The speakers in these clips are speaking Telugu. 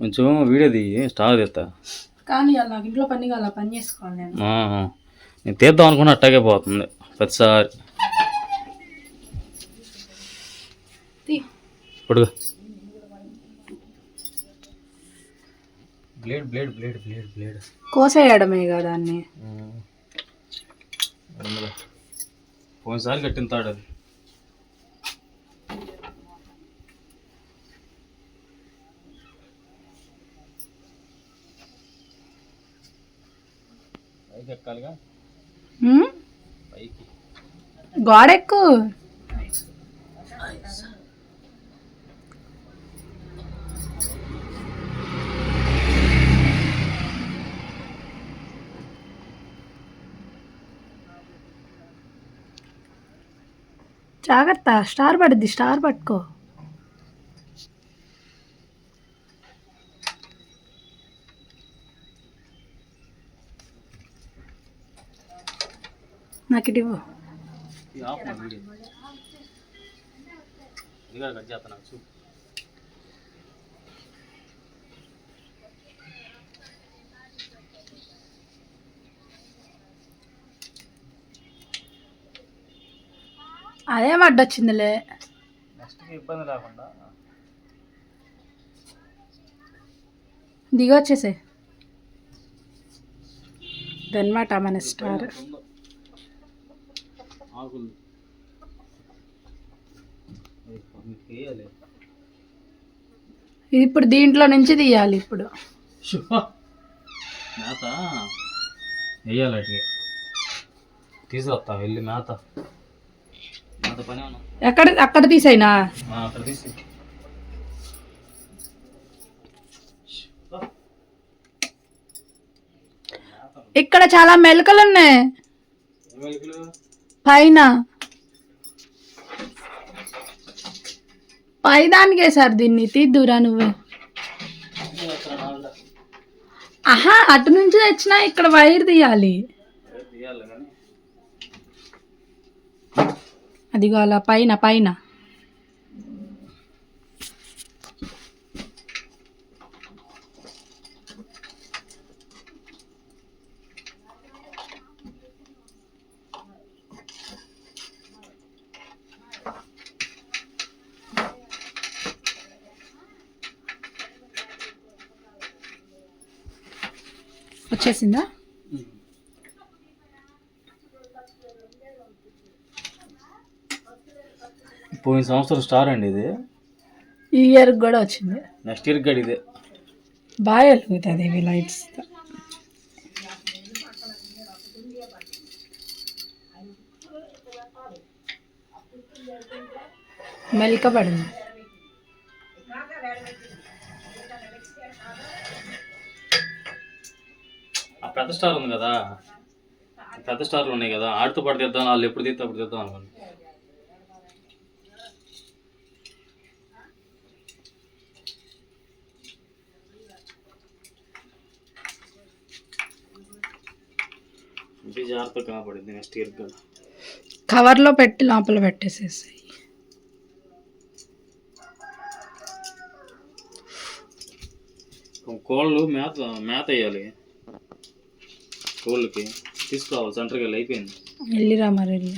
కొంచెం వీడియో తీయి స్టార్ తీస్తా. కానీ అలా ఇంట్లో పని అలా పని చేసుకోవాలి నేను. తీద్దాం అనుకున్న అట్టాగే పోతుంది. ప్రతిసారి. తీ. పొడుగు blade blade blade blade blade. కోసేయడమే కదా దాన్ని. పోయినసారి కట్టిన తాడు అది. గోడెక్కు. జాగ్రత్త స్టార్ పడుద్ది స్టార్ పట్టుకో. నాకు ఇటు ఇవ్వు. అదే అడ్డొచ్చిందిలే నెక్స్ట్కి ఇబ్బంది లేకుండా. దిగొచ్చేసే ఇదన్నమాట మన స్టార్. ఆకులు ఇప్పుడు దీంట్లో నుంచి తీయాలి ఇప్పుడు. మేత? వేయాలి అటుకి తీసుకొస్తా వెళ్ళి మేత. మేత పని ఉన్నా ఎక్కడ అక్కడ తీసేనా అక్కడ తీసి ఇక్కడ చాలా మెలకలు ఉన్నాయి. మెలికలు? పైన. పైదానికే సార్ దీన్ని తీద్దురా నువ్వు. ఆహా అటు నుంచి తెచ్చినా ఇక్కడ వైర్ తీయాలి. అదిగో అలా పైన పైన. వచ్చేసిందా? పోయిన సంవత్సరం స్టార్ అండి ఇది. ఈ ఇయర్ కూడా వచ్చింది. నెక్స్ట్ ఇయర్ ఇదే. బాగా వెలుగుతుంది ఇవి లైట్స్. మెలిక పెద్ద స్టార్ ఉంది కదా. పెద్ద స్టార్లు ఉన్నాయి కదా. ఆడితో పాటు తెద్దాం వాళ్ళు ఎప్పుడు తీస్తే అప్పుడు తెద్దాం అనుకోండి ఇది జాగ్రత్త కనపడింది నెక్స్ట్ ఇయర్ కదా కవర్లో పెట్టి లోపల పెట్టేసేసాయి. కోళ్ళు మేత మేత వేయాలి. స్కూల్కి తీసుకురావాలి సెంటర్కి వెళ్ళి అయిపోయింది. వెళ్ళిరా మరి వెళ్ళి.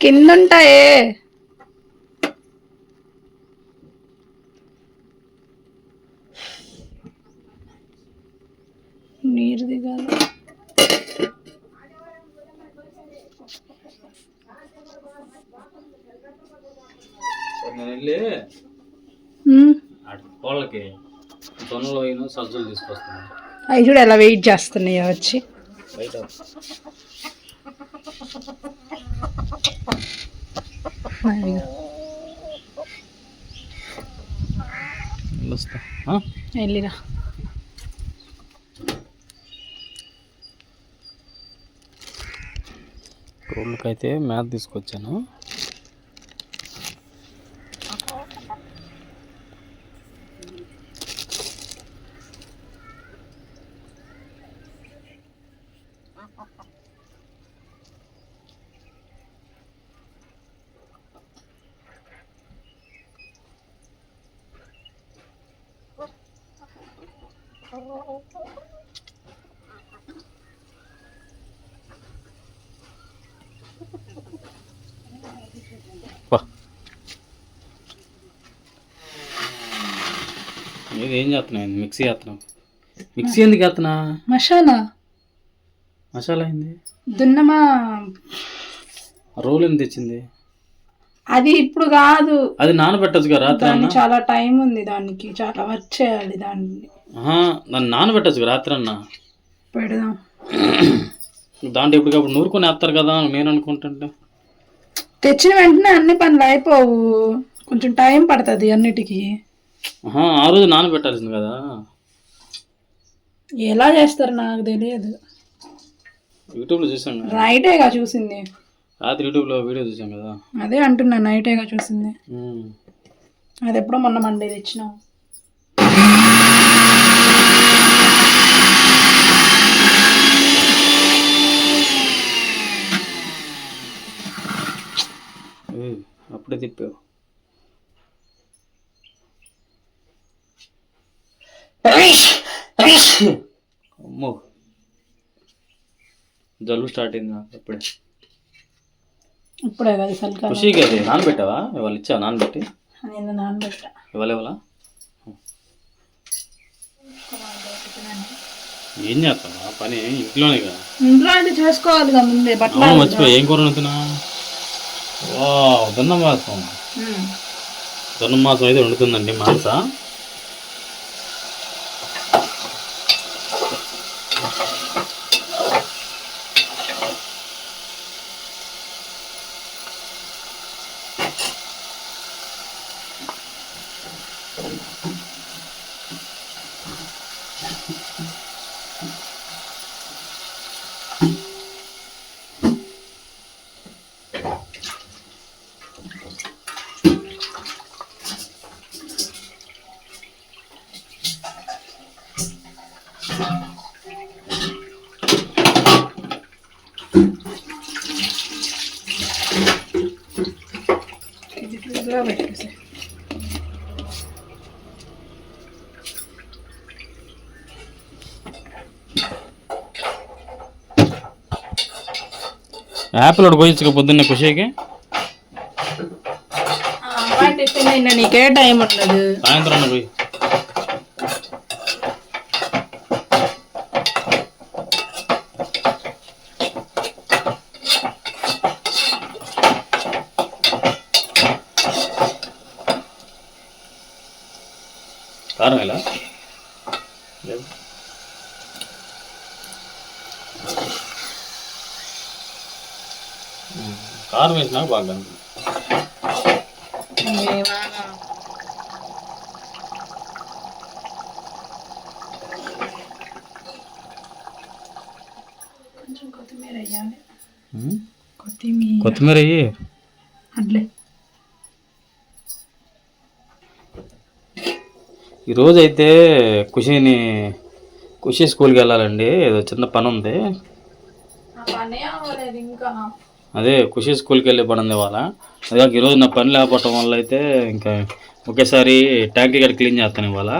కిందుంటాయే. నీరు దిగాలి నేను వెళ్ళి కోళ్ళకి తొనలు అయిన సజ్జలు తీసుకొస్తున్నాను అవి చూడు ఎలా వెయిట్ చేస్తున్నాయో వచ్చి? వెళ్ళిరా. కోళ్ళకైతే మేత తీసుకొచ్చాను. ఏది ఏం చేస్తున్నావు మిక్సీ చేస్తున్నావు? మిక్సీ ఎందుకు చేస్తున్నా? మసాలా. మసాలా అయింది దున్నమా. రోల్ ఎందుకు తెచ్చింది? అది ఇప్పుడు కాదు. అది నానబెట్టచ్చుగా రాత్రి చాలా టైం ఉంది దానికి చాలా వర్క్ చేయాలి దాన్ని. దాన్ని నానబెట్టచ్చుగా రాత్రి అన్న? పెడదాం. దాంట్లో ఎప్పటికప్పుడు నూరుకొని వేస్తారు కదా నేను అనుకుంటుంటే. తెచ్చిన వెంటనే అన్ని పనులు అయిపోవు. కొంచెం టైం పడుతుంది అన్నిటికీ. ఆ రోజు నానబెట్టాల్సింది కదా? ఎలా చేస్తారు నాకు తెలియదు. యూట్యూబ్లో చూసాం కదా నైటేగా చూసింది. రాత్రి యూట్యూబ్లో వీడియో చూసాం కదా. అదే అంటున్నా నైటేగా చూసింది. అది ఎప్పుడో మొన్న మండే తెచ్చినాం. అప్పుడే తిప్పావు. అమ్మో. జలుబు స్టార్ట్ అయింది నాకు అప్పుడే. ఇప్పుడే కదా ఖుషికి అది నానబెట్టావా? ఇవాళ ఇచ్చా నానబెట్టి? నేను నానబెట్ట. ఇవాళ ఇవాళ ఏం చేస్తావా? పని ఇంట్లోనే కదా. ఇంట్లో అయితే చేసుకోవాలి కదా ముందే బట్టలు మర్చిపోయి. ఏం కూర వండుతున్నా? వా మాసం. దున్న మాసం అయితే వండుతుందండి మాంస. ఇది యాపిల్ ఒకటి పోయించుకో పొద్దున్నే ఖుషికి. నీకే టైం ఉండదు. సాయంత్రం పోయి. కారం ఎలా? కారం వేసినాక బాగా కొత్తిమీర అట్లే. ఈరోజు అయితే ఖుషిని ఖుషి స్కూల్కి వెళ్ళాలండి. ఏదో చిన్న పని ఉంది ఇంకా. అదే ఖుషి స్కూల్కి వెళ్ళే పని ఉంది ఇవాళ. అదే కాక ఈరోజు నా పని లేకపోవటం వల్ల అయితే ఇంకా ఒకేసారి ట్యాంక్ గడ క్లీన్ చేస్తాను ఇవాళ.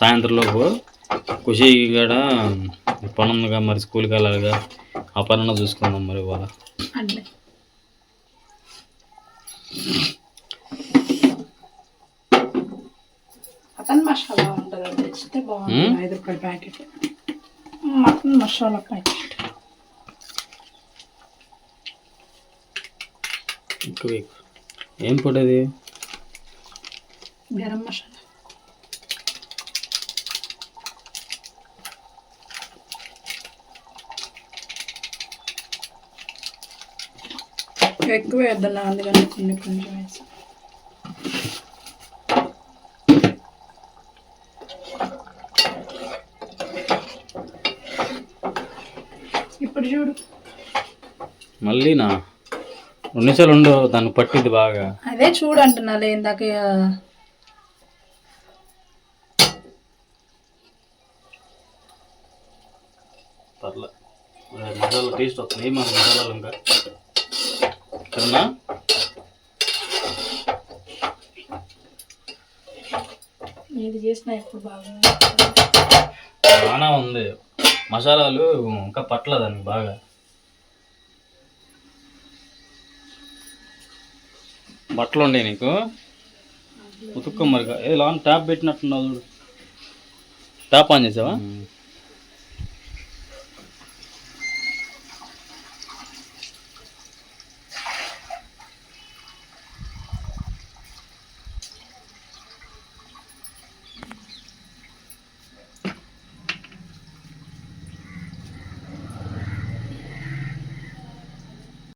సాయంత్రం లోపు ఖుషి గడ పని ఉందిగా మరి స్కూల్కి వెళ్ళాలిగా. ఆ పని చూసుకుందాం మరి ఇవాళ. మటన్ మసాలా ఉంటుంది అది తెచ్చితే బాగుంటుంది. ఐదు రూపాయల ప్యాకెట్. Mutton masala packet. ఎక్కువ ఎక్కువ. ఏం పొడి అది? గరం మసాలా. ఎక్కువ వేద్దాం అందుకని కొన్ని కొంచెం వేసి ఇప్పుడు చూడు. మళ్ళీ నా రెండు నిమిషాలు ఉండు దాన్ని పట్టింది బాగా. అదే చూడు అంటున్నా ఇందాక పర్లే. మసాలా టేస్ట్ వస్తుంది మన మసాలాలు ఇంకా. తిన్నా ఇది చేసిన ఎప్పుడు బాగా బాగా ఉంది. మసాలాలు ఇంకా పట్టలేదండి బాగా. బట్టలు ఉన్నాయి నీకు? ఉతుక్కో మరిగా ఏ లాన్ ట్యాప్ పెట్టినట్టున్నావు చూడు. ట్యాప్ ఆన్ చేసావా?